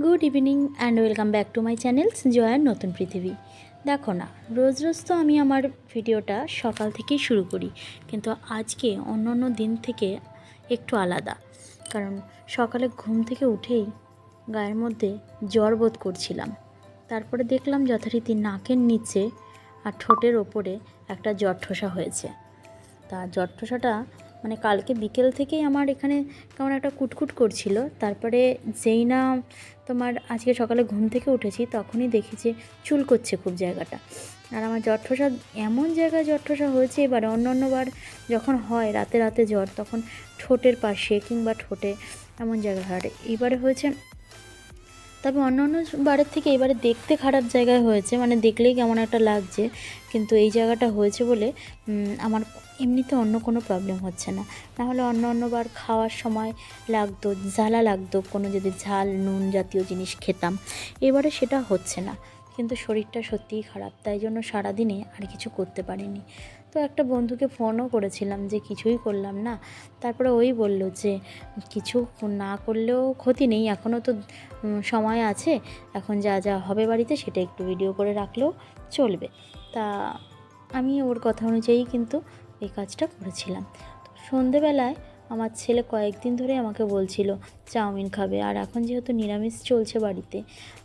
Good evening and welcome back to my channels জয়ার নতুন পৃথিবী। দেখো না, রোজ রোজ তো আমি আমার ভিডিওটা সকাল থেকেই শুরু করি, কিন্তু আজকে অন্য অন্য দিন থেকে একটু আলাদা। কারণ সকালে ঘুম থেকে উঠেই গায়ের মধ্যে জ্বর বোধ করছিলাম। তারপরে দেখলাম যথারীতি নাকের নিচে আর ঠোঁটের ওপরে একটা জ্বর ঠোসা হয়েছে। তা জ্বর ঠোসাটা মানে কালকে বিকেল থেকেই আমার এখানে কেমন একটা কুটকুট করছিল। তারপরে যেই না তোমার আজকে সকালে ঘুম থেকে উঠেছি, তখনই দেখি যে চুল করছে খুব জায়গাটা। আর আমার জ্বর ঠোসা এমন জায়গায় জ্বর ঠোসা হয়েছে, এবার অন্য অন্যবার যখন হয় রাতে রাতে জ্বর, তখন ঠোঁটের পাশে কিংবা ঠোঁটে এমন জায়গায়। হয় এবারে হয়েছে তবে অন্য অন্য বারের থেকে এবারে দেখতে খারাপ জায়গায় হয়েছে মানে দেখলেই কেমন একটা লাগছে। কিন্তু এই জায়গাটা হয়েছে বলে আমার এমনিতে অন্য কোনো প্রবলেম হচ্ছে না। নাহলে অন্য অন্যবার খাওয়ার সময় লাগতো, জ্বালা লাগতো, কোনো যদি ঝাল, নুন জাতীয় জিনিস খেতাম। এবারে সেটা হচ্ছে না। কিন্তু শরীরটা সত্যিই খারাপ, তাই জন্য সারাদিনে আর কিছু করতে পারিনি। তো একটা বন্ধুকে ফোনও করেছিলাম যে কিছুই করলাম না। তারপরে ওই বলল যে কিছু না করলেও ক্ষতি নেই এখনও তো সময় আছে, এখন যা যা হবে বাড়িতে সেটা একটু ভিডিও করে রাখলেও চলবে। তা আমি ওর কথা অনুযায়ী কিন্তু এই কাজটা করেছিলাম। তো সন্ধেবেলায় আমার ছেলে কয়েকদিন ধরে আমাকে বলছিল, চাউমিন খাবে। আর এখন যেহেতু নিরামিষ চলছে বাড়িতে,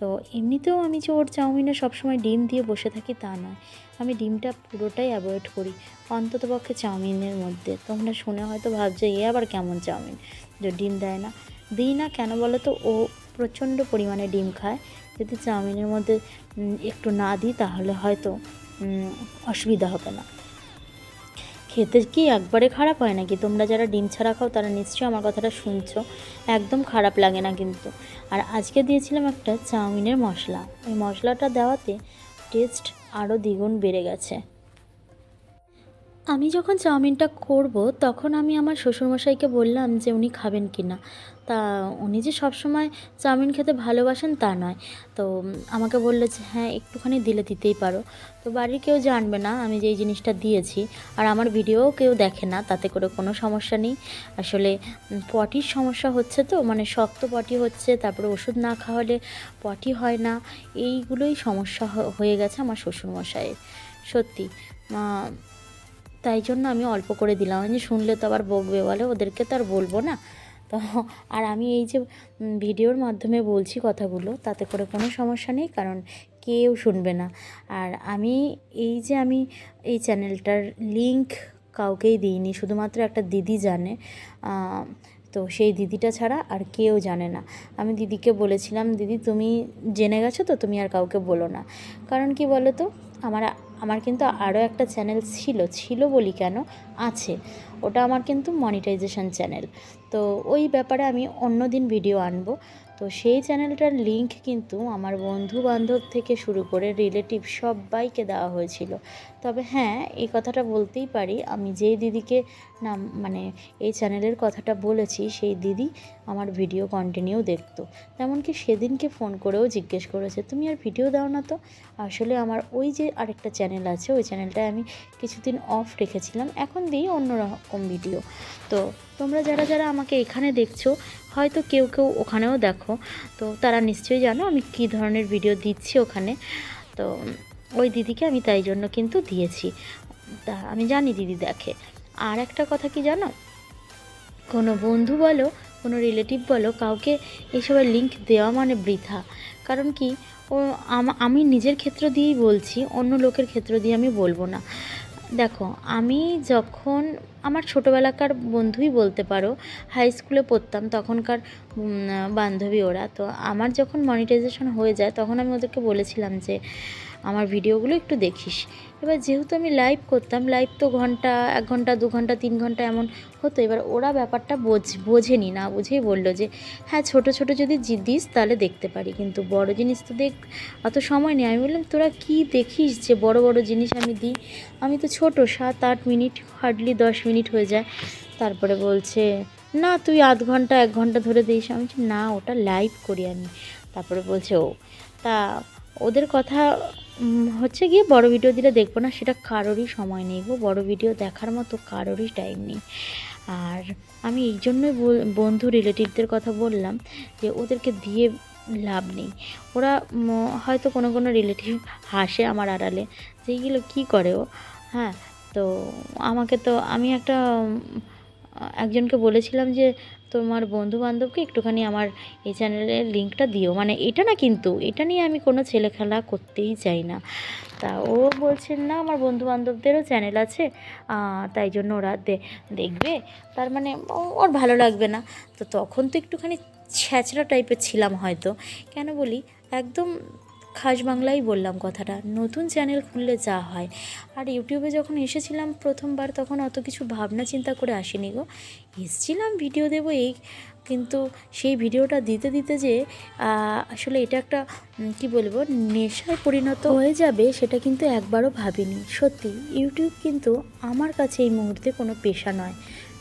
তো এমনিতেও আমি যে ওর চাউমিনে সবসময় ডিম দিয়ে বসে থাকি তা নয়। আমি ডিমটা পুরোটাই অ্যাভয়েড করি অন্ততপক্ষে চাউমিনের মধ্যে। তোমরা শুনে হয়তো ভাবছ, এ আবার কেমন চাউমিন? যে ডিম দেয় না। দিই না কেন বলো তো ও প্রচণ্ড পরিমাণে ডিম খায়। যদি চাউমিনের মধ্যে একটু না দিই তাহলে হয়তো অসুবিধা হবে না। খেতে কি একবারে খারাপ হয় নাকি? তোমরা যারা ডিম ছাড়া খাও, তারা নিশ্চয়ই আমার কথাটা শুনছো। একদম খারাপ লাগে না কিন্তু। আর আজকে দিয়েছিলাম একটা চাউমিনের মশলা। ওই মশলাটা দেওয়াতে টেস্ট আরও দ্বিগুণ বেড়ে গেছে। আমি যখন চাউমিনটা করব, তখন আমি আমার শ্বশুরমশাইকে বললাম যে উনি খাবেন কি না। তা উনি যে সবসময় চাউমিন খেতে ভালোবাসেন তা নয়। তো আমাকে বলল যে হ্যাঁ একটুখানি দিলে দিতেই পারো। তো বাড়ির কেউ জানবে না আমি যে এই জিনিসটা দিয়েছি। আর আমার ভিডিও কেউ দেখে না, তাতে করে কোনো সমস্যা নেই। আসলে পটির সমস্যা হচ্ছে তো মানে শক্ত পটি হচ্ছে, তারপরে ওষুধ না খাওয়ালে পটি হয় না। এইগুলোই সমস্যা হয়ে গেছে আমার শ্বশুরমশাইয়ের। সত্যি তাই জন্য আমি অল্প করে দিলাম। যে শুনলে তো আবার বকবে বলে, ওদেরকে তো আর বলব না। তো আর আমি এই যে ভিডিওর মাধ্যমে বলছি কথাগুলো, তাতে করে কোনো সমস্যা নেই, কারণ কেউ শুনবে না। আর আমি এই যে আমি এই চ্যানেলটার লিংক কাউকেই দিইনি, শুধুমাত্র একটা দিদি জানে তো সেই দিদিটা ছাড়া আর কেউ জানে না। আমি দিদিকে বলেছিলাম, দিদি, তুমি জেনে গেছো তো, তুমি আর কাউকে বলো না। কারণ কি বলো তো আমার আমার কিন্তু আরও একটা চ্যানেল ছিল ছিল বলি কেন? আছে। ওটা আমার কিন্তু মনিটাইজেশন চ্যানেল তো ওই ব্যাপারে আমি অন্য দিন ভিডিও আনব। তো সেই চ্যানেলটার লিংক কিন্তু আমার বন্ধু বান্ধব থেকে শুরু করে রিলেটিভ সবাইকে দেওয়া হয়েছিল। তবে হ্যাঁ এই কথাটা বলতেই পারি, আমি যেই দিদিকে নাম মানে এই চ্যানেলের কথাটা বলেছি, সেই দিদি আমার ভিডিও কন্টিনিউ দেখতো। তেমনকি সেদিনকে ফোন করেও জিজ্ঞেস করেছে, তুমি আর ভিডিও দাও না তো? আসলে আমার ওই যে আরেকটা চ্যানেল আছে, ওই চ্যানেলটায় আমি কিছুদিন অফ রেখেছিলাম, এখন দিই অন্য রকম ভিডিও তো তোমরা যারা যারা আমাকে এখানে দেখছ, হয়তো কেউ কেউ ওখানেও দেখো, তো তারা নিশ্চয়ই জানো আমি কী ধরনের ভিডিও দিচ্ছি ওখানে। তো ওই দিদিকে আমি তাই জন্য কিন্তু দিয়েছি। তা আমি জানি দিদি দেখে। আর একটা কথা কি জানো? কোনো বন্ধু বলো, কোনো রিলেটিভ বলো, কাউকে এসবের লিঙ্ক দেওয়া মানে বৃথা। কারণ কি? ও আম- নিজের ক্ষেত্র দিয়েই বলছি, অন্য লোকের ক্ষেত্র দিয়ে আমি বলব না। দেখো, আমি যখন আমার ছোটোবেলাকার বন্ধুই বলতে পারো হাই স্কুলে পড়তাম, তখনকার বান্ধবী ওরা, তো আমার যখন মনিটাইজেশন হয়ে যায়, তখন আমি ওদেরকে বলেছিলাম যে আমার ভিডিওগুলো একটু দেখিস। এবার যেহেতু আমি লাইভ করতাম লাইভ তো ঘণ্টা, এক ঘণ্টা, দু ঘণ্টা, তিন ঘণ্টা এমন হতো। এবার ওরা ব্যাপারটা বোঝ, বোঝেনি, না বুঝেই বলল যে হ্যাঁ ছোট ছোট যদি দিস তাহলে দেখতে পারি। কিন্তু বড় জিনিস তো দেখ, অত সময় নেই। আমি বললাম, তোরা কি দেখিস যে বড় বড় জিনিস আমি দিই? আমি তো ছোট, সাত, আট মিনিট হার্ডলি দশ মিনিট হয়ে যায়। তারপরে বলছে, না, তুই আধ ঘণ্টা, এক ঘণ্টা ধরে দিস। আমি না, ওটা লাইভ করি আমি। তারপরে বলছে, ও, তা ওদের কথা হচ্ছে গিয়ে বড় ভিডিও দিলে দেখব না, সেটা কারোরই সময় নেই গো। বড় ভিডিও দেখার মতো কারোরই টাইম নেই। আর আমি এই জন্যই বন্ধু রিলেটিভদের কথা বললাম যে, ওদেরকে দিয়ে লাভ নেই। ওরা হয়তো কোনো কোনো রিলেটিভ হাসে আমার আড়ালে যে, এগুলো কী করে ও? হ্যাঁ তো আমাকে তো, আমি একটা একজনকে বলেছিলাম যে তোমার বন্ধু বান্ধবকে একটুখানি আমার এই চ্যানেলের লিঙ্কটা দিও। মানে এটা না কিন্তু, এটা নিয়ে আমি কোনো ছেলে খেলা করতেই চাই না। তা ও বলছেন, না, আমার বন্ধু বান্ধবদেরও চ্যানেল আছে তাই জন্য ওরা দেখবে। তার মানে ওর ভালো লাগবে না। তো তখন তো একটুখানি ছ্যাচড়া টাইপের ছিলাম হয়তো। কেন বলি, একদম খাস বাংলাই বললাম কথাটা। নতুন চ্যানেল খুললে যা হয়। আর ইউটিউবে যখন এসেছিলাম প্রথমবার, তখন অত কিছু ভাবনা চিন্তা করে আসিনি গো। এসছিলাম ভিডিও দেবো এই, কিন্তু সেই ভিডিওটা দিতে দিতে যে আসলে এটা একটা কি বলব, নেশায় পরিণত হয়ে যাবে সেটা কিন্তু একবারও ভাবিনি। সত্যি, ইউটিউব কিন্তু আমার কাছে এই মুহূর্তে কোনো পেশা নয়।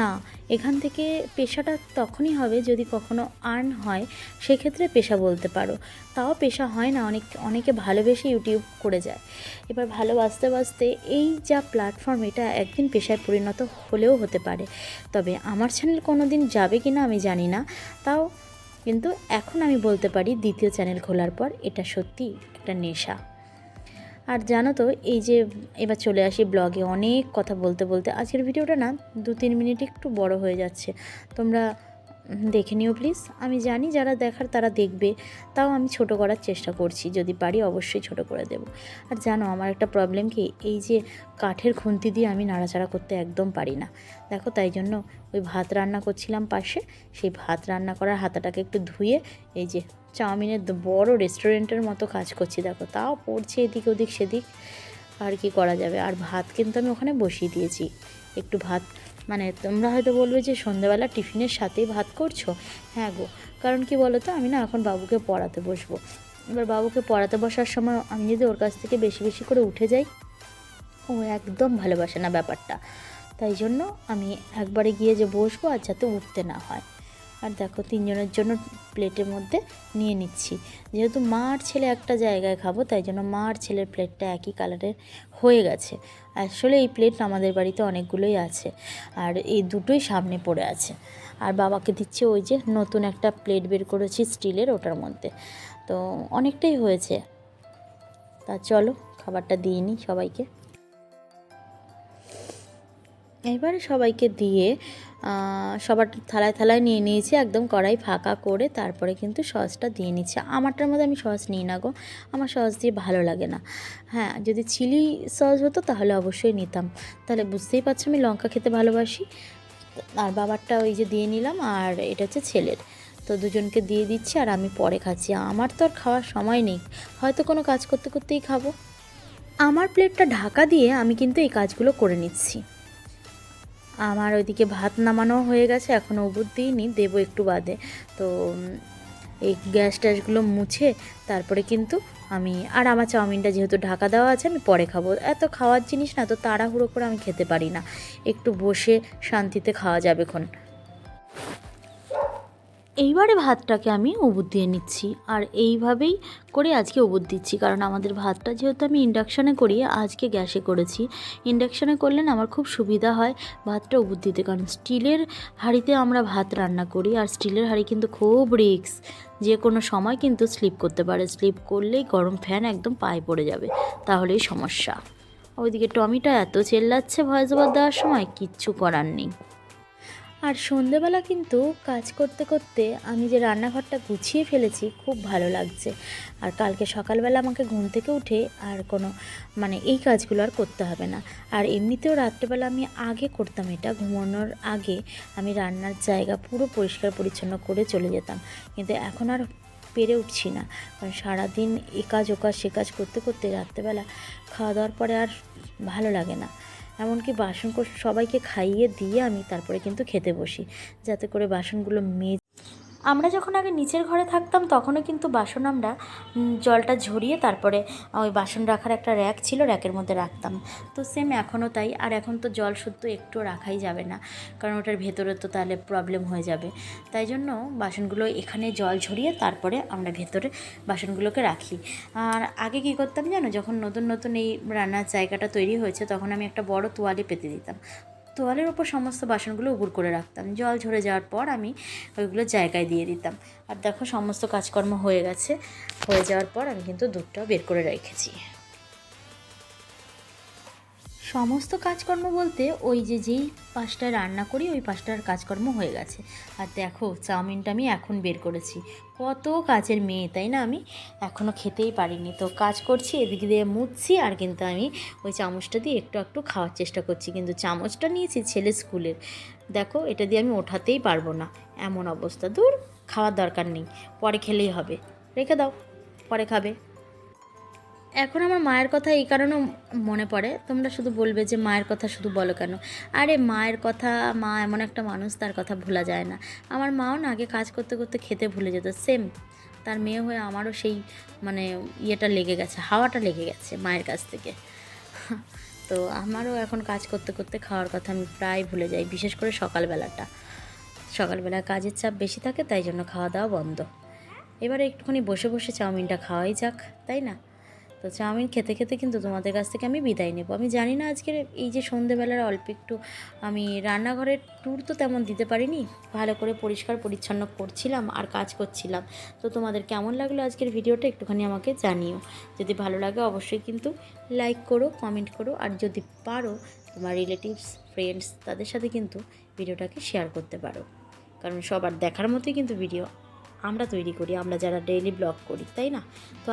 না, এখান থেকে পেশাটা তখনই হবে যদি কখনো আর্ন হয়, সেক্ষেত্রে পেশা বলতে পারো। তাও পেশা হয় না, অনেক, অনেকে ভালোবেসে ইউটিউব করে যায়। এবার ভালোবাসতে বাসতে এই যা প্ল্যাটফর্ম এটা একদিন পেশায় পরিণত হলেও হতে পারে। তবে আমার চ্যানেল কোনো দিন যাবে কি না আমি জানি না। তাও কিন্তু এখন আমি বলতে পারি দ্বিতীয় চ্যানেল খোলার পর এটা সত্যি একটা নেশা। আর জানো তো, এই যে এবার চলে আসি ব্লগে অনেক কথা বলতে বলতে। আজকের ভিডিওটা না দু তিন মিনিট একটু বড় হয়ে যাচ্ছে। তোমরা দেখে নিও প্লিজ আমি জানি যারা দেখার তারা দেখবে, তাও আমি ছোট করার চেষ্টা করছি। যদি পারি অবশ্যই ছোট করে দেব। আর জানো, আমার একটা প্রবলেম কি, এই যে কাঠের খুন্তি দিয়ে আমি নাড়াচাড়া করতে একদম পারি না। দেখো, তাই জন্য ওই ভাত রান্না করছিলাম পাশে, সেই ভাত রান্না করার হাতাটাকে একটু ধুয়ে, এই যে চাউমিনের বড় রেস্টুরেন্টের মতো কাজ করছি। দেখো, তাও পড়ছে এদিক ওদিক সেদিক। আর কি করা যাবে? আর ভাত কিন্তু আমি ওখানে বসিয়ে দিয়েছি। একটু ভাত মানে তোমরা হয়তো বলবে যে সন্ধ্যাবেলা টিফিনের সাথেই ভাত করছ? হ্যাঁ গো। কারণ কি বলো তো আমি না এখন বাবুকে পড়াতে বসবো। এবার বাবুকে পড়াতে বসার সময় আমি যদি ওর কাছ থেকে বেশি বেশি করে উঠে যাই, ও একদম ভালোবাসে না ব্যাপারটা। তাই জন্য আমি একবারে গিয়ে যে বসবো আর যাতে উঠতে না হয়। আর দেখো, তিনজনের জন্য প্লেটের মধ্যে নিয়ে নিচ্ছি। যেহেতু মা আর ছেলে একটা জায়গায় খাব, তাই জন্য মা আর ছেলের প্লেটটা একই কালারের হয়ে গেছে। আসলে এই প্লেট আমাদের বাড়িতে অনেকগুলোই আছে, আর এই দুটোই সামনে পড়ে আছে। আর বাবাকে দিচ্ছে ওই যে নতুন একটা প্লেট বের করেছি স্টিলের ওটার মধ্যে। তো অনেকটাই হয়েছে। তা চলো, খাবারটা দিয়ে নিই সবাইকে। এবারে সবাইকে দিয়ে সবার থালায় থালায় নিয়ে নিয়েছি, একদম কড়াই ফাঁকা করে তারপরে কিন্তু সসটা দিয়ে নিচ্ছি। আমারটার মধ্যে আমি সস নিই না গো, আমার সস দিয়ে ভালো লাগে না। হ্যাঁ যদি চিলি সস হতো তাহলে অবশ্যই নিতাম। তাহলে বুঝতেই পারছ আমি লঙ্কা খেতে ভালোবাসি। আর বাবারটা ওই যে দিয়ে নিলাম, আর এটা হচ্ছে ছেলের। তো দুজনকে দিয়ে দিচ্ছি আর আমি পরে খাচ্ছি। আমার তো আর খাওয়ার সময় নেই, হয়তো কোনো কাজ করতে করতেই খাব। আমার প্লেটটা ঢাকা দিয়ে আমি কিন্তু এই কাজগুলো করে নিচ্ছি। আমার ওইদিকে ভাত নামানো হয়ে গেছে এখন ওবুর দিইনি দেবো একটু বাদে। তো এই গ্যাস ট্যাসগুলো মুছে তারপরে কিন্তু আমি, আর আমার চাউমিনটা যেহেতু ঢাকা দেওয়া আছে, আমি পরে খাব। এত খাওয়ার জিনিস না তো তাড়াহুড়ো করে আমি খেতে পারি না। একটু বসে শান্তিতে খাওয়া যাবেক্ষণ এইবারে ভাতটাকে আমি উবুর দিয়ে নিচ্ছি আর এইভাবেই করে আজকে উবুর দিচ্ছি, কারণ আমাদের ভাতটা যেহেতু আমি ইন্ডাকশানে করি, আজকে গ্যাসে করেছি। ইন্ডাকশানে করলে আমার খুব সুবিধা হয় ভাতটা উবুর দিতে, কারণ স্টিলের হাঁড়িতে আমরা ভাত রান্না করি আর স্টিলের হাঁড়ি কিন্তু খুব রিক্স যে কোনো সময় কিন্তু স্লিপ করতে পারে, স্লিপ করলেই গরম ফ্যান একদম পায়ে পড়ে যাবে, তাহলেই সমস্যা। ওইদিকে টমিটা এত চেল্লাচ্ছে ভয়েস দেওয়ার সময় কিচ্ছু করার নেই। আর সন্ধেবেলা কিন্তু কাজ করতে করতে আমি যে রান্নাঘরটা গুছিয়ে ফেলেছি, খুব ভালো লাগছে। আর কালকে সকালবেলা আমাকে ঘুম থেকে উঠে আর কোনো মানে এই কাজগুলো আর করতে হবে না। আর এমনিতেও রাত্রেবেলা আমি আগে করতাম এটা, ঘুমানোর আগে আমি রান্নার জায়গা পুরো পরিষ্কার পরিচ্ছন্ন করে চলে যেতাম। কিন্তু এখন আর পেরে উঠছি না। কারণ সারাদিন এ কাজ, ও কাজ, সে কাজ করতে করতে রাত্রেবেলা খাওয়া দাওয়ার পরে আর ভালো লাগে না। এমনকি বাসন সবাইকে খাইয়ে দিয়ে আমি তারপরে কিন্তু খেতে বসি। যাতে করে বাসনগুলো মেজ আমরা যখন আগে নিচের ঘরে থাকতাম, তখনও কিন্তু বাসন আমরা জলটা ঝরিয়ে তারপরে ওই বাসন রাখার একটা র্যাক ছিল, র্যাকের মধ্যে রাখতাম। তো সেম এখনও তাই, আর এখন তো জল শুদ্ধ একটু রাখাই যাবে না, কারণ ওটার ভেতরে তো তাহলে প্রবলেম হয়ে যাবে। তাই জন্য বাসনগুলো এখানে জল ঝরিয়ে তারপরে আমরা ভেতরে বাসনগুলোকে রাখি। আর আগে কী করতাম জানো, যখন নতুন নতুন এই রান্নার জায়গাটা তৈরি হয়েছে, তখন আমি একটা বড় তোয়ালে পেতে দিতাম। তোয়ালের ওপর সমস্ত বাসনগুলো উগুর করে রাখতাম। জল ঝরে যাওয়ার পর আমি ওইগুলো জায়গায় দিয়ে দিতাম। আর দেখো, সমস্ত কাজকর্ম হয়ে গেছে। হয়ে যাওয়ার পর আমি কিন্তু দুধটাও বের করে রেখেছি। সমস্ত কাজকর্ম বলতে ওই যে যেই পাঁচটায় রান্না করি, ওই পাঁচটার কাজকর্ম হয়ে গেছে। আর দেখো, চাউমিনটা আমি এখন বের করেছি। কত কাজের মেয়ে, তাই না আমি? এখনও খেতেই পারিনি। তো কাজ করছি, এদিকে দিয়ে মুছছি, আর কিন্তু আমি ওই চামচটা দিয়ে একটু একটু খাওয়ার চেষ্টা করছি। কিন্তু চামচটা নিয়েছি ছেলে স্কুলের। দেখো, এটা দিয়ে আমি ওঠাতেই পারব না। এমন অবস্থা। দূর, খাওয়ার দরকার নেই। পরে খেলেই হবে। রেখে দাও, পরে খাবে। এখন আমার মায়ের কথা এই কারণেও মনে পড়ে। তোমরা শুধু বলবে যে মায়ের কথা শুধু বলো কেন? আরে মায়ের কথা, মা এমন একটা মানুষ, তার কথা ভোলা যায় না। আমার মাও না আগে কাজ করতে করতে খেতে ভুলে যেত। সেম তার মেয়ে হয়ে আমারও সেই মানে ইয়েটা লেগে গেছে, হাওয়াটা লেগে গেছে মায়ের কাছ থেকে। তো আমারও এখন কাজ করতে করতে খাওয়ার কথা আমি প্রায় ভুলে যাই, বিশেষ করে সকালবেলাটা। সকালবেলা কাজের চাপ বেশি থাকে, তাই জন্য খাওয়া দাওয়া বন্ধ। এবারে একটুখানি বসে বসে চাউমিনটা খাওয়াই যাক, তাই না? তো চাউমিন খেতে খেতে কিন্তু তোমাদের কাছ থেকে আমি বিদায় নেব। আমি জানি না আজকের এই যে সন্ধেবেলার অল্প একটু আমি রান্নাঘরের ট্যুর তো তেমন দিতে পারিনি, ভালো করে পরিষ্কার পরিচ্ছন্ন করছিলাম আর কাজ করছিলাম। তো তোমাদের কেমন লাগল আজকের ভিডিওটা একটুখানি আমাকে জানিও। যদি ভালো লাগে অবশ্যই কিন্তু লাইক করো কমেন্ট করো আর যদি পারো তোমার রিলেটিভস ফ্রেন্ডস তাদের সাথে কিন্তু ভিডিওটাকে শেয়ার করতে পারো। কারণ সবার দেখার মতোই কিন্তু ভিডিও আমরা তৈরি করি, আমরা যারা ডেইলি ব্লগ করি, তাই না? তো